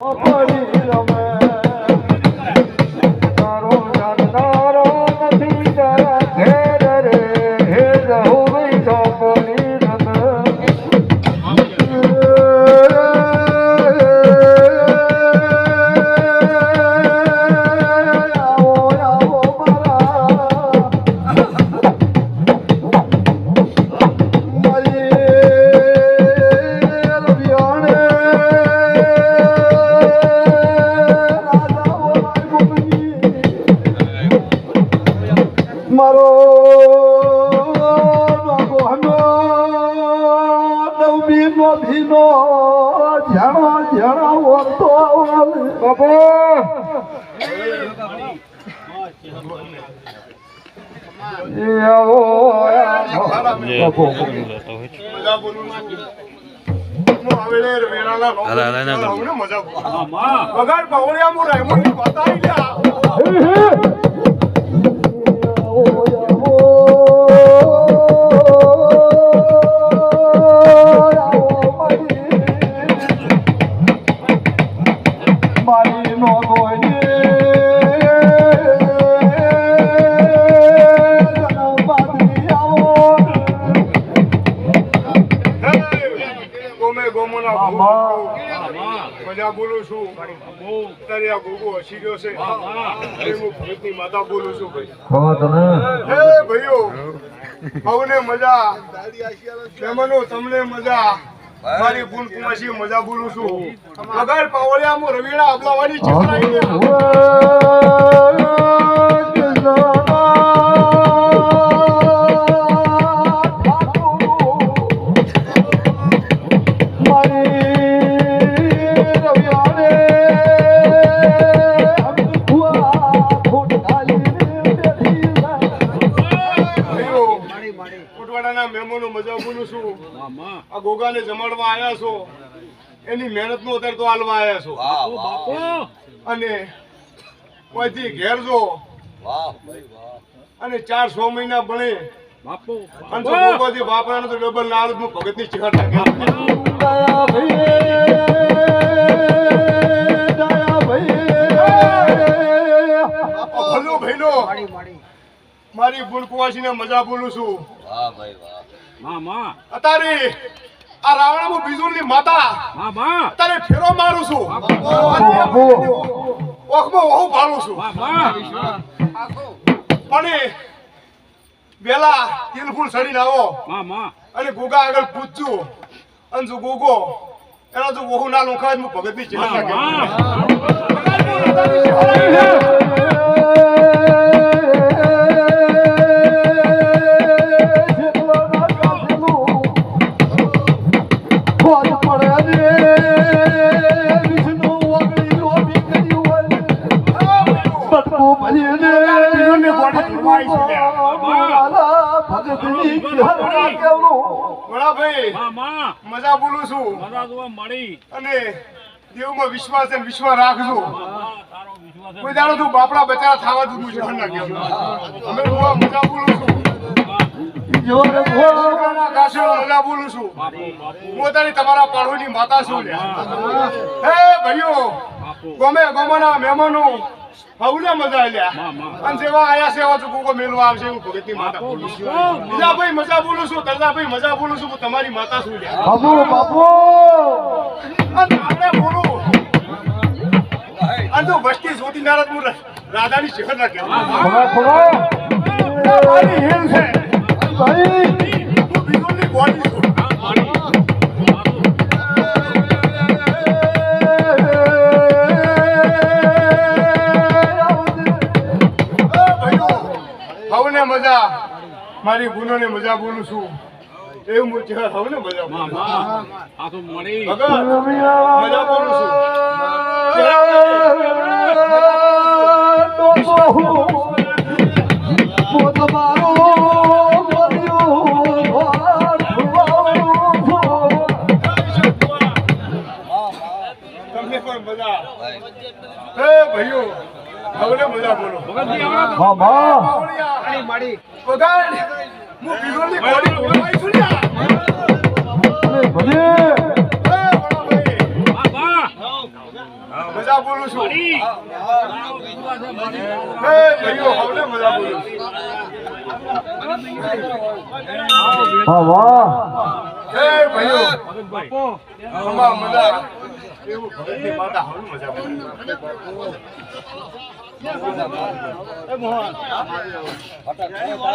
પડી ભીનો જાણો જાણો તો બાપા! મજા બોલું છું હું હવે બતાવી બોલું છું હું ઉત્તરિયા ગોગો હસી ગયો છે હું ભૂતની માતા બોલું છું ભાઈ હે ભાઈઓ સૌને મજા મહેમાનો તમને મજા મારી ગુણ કુમાસી મજા બોલું છું વગર પાવળિયા રવિણા અબલાવાની ચકરાઈ મજા બોલું છું. આ ગોગાને જમાડવા આવ્યા છો. એની મહેનત નો અત્યારે તો હાલવા આવ્યા છો. અને કોઈથી ઘેર જો. અને ચાર છ મહિના ભણે. વાપરાનો તો ડબલ ના હું ભગતની ચિહર નાખે ભલો ભાઈનો. મારી ગુણકુવાસી ને મજા બોલું છું. અત્યારે આ રાવણ બીજું ની માતા અત્યારે ફેરો મારું છું. ઓખમાં વહુ ભાળું છું. પણ વેલા તેલ ફૂલ સડીને અને ગોગા આગળ પૂછજો. અને જો ગોગો એના જો વહુ ના લોખા હું ભગતની ચિહર ભાઈ મજા બોલું છું અને દેવમાં વિશ્વાસ છે વિશ્વાસ રાખજો કોઈ દાડો તું બાપડા બચારા થવા તું જહર ના કહેવું અમે મજા બોલું છું ગોગાના બોલું. છું. હું તારી તમારા પાડોની માતા છું લ્યા. હે ભાઈઓ ગમે ગમાના મહેમાનો હવને મજા લ્યા. અને આયા એવા મેલવા આવશે હું ભગતની માતા બોલું છું બીજા ભાઈ મજા બોલું છું તરતા ભાઈ મજા બોલું છું હું તમારી માતા છું લ્યા. બાપુ બાપુ. આપણે બોલું. અને તો વસ્તી જોતી નારદ હું રાધાની શિખર ના કહેવાય. ખોરા ખોરા મારી હેલ છે. હવને મજા. મારી ગુનોને મજા બોલું છું. એવું હું ચહેરા હવને મજા બોલું મજા બોલું છું. મજા એ ભાઈઓ મજા બોલો. હું છું લ્યા. ભલે મજા બોલું છું. ભાઈઓ હવે મજા બોલું છું. વાહ. ભાઈઓ મજા મજા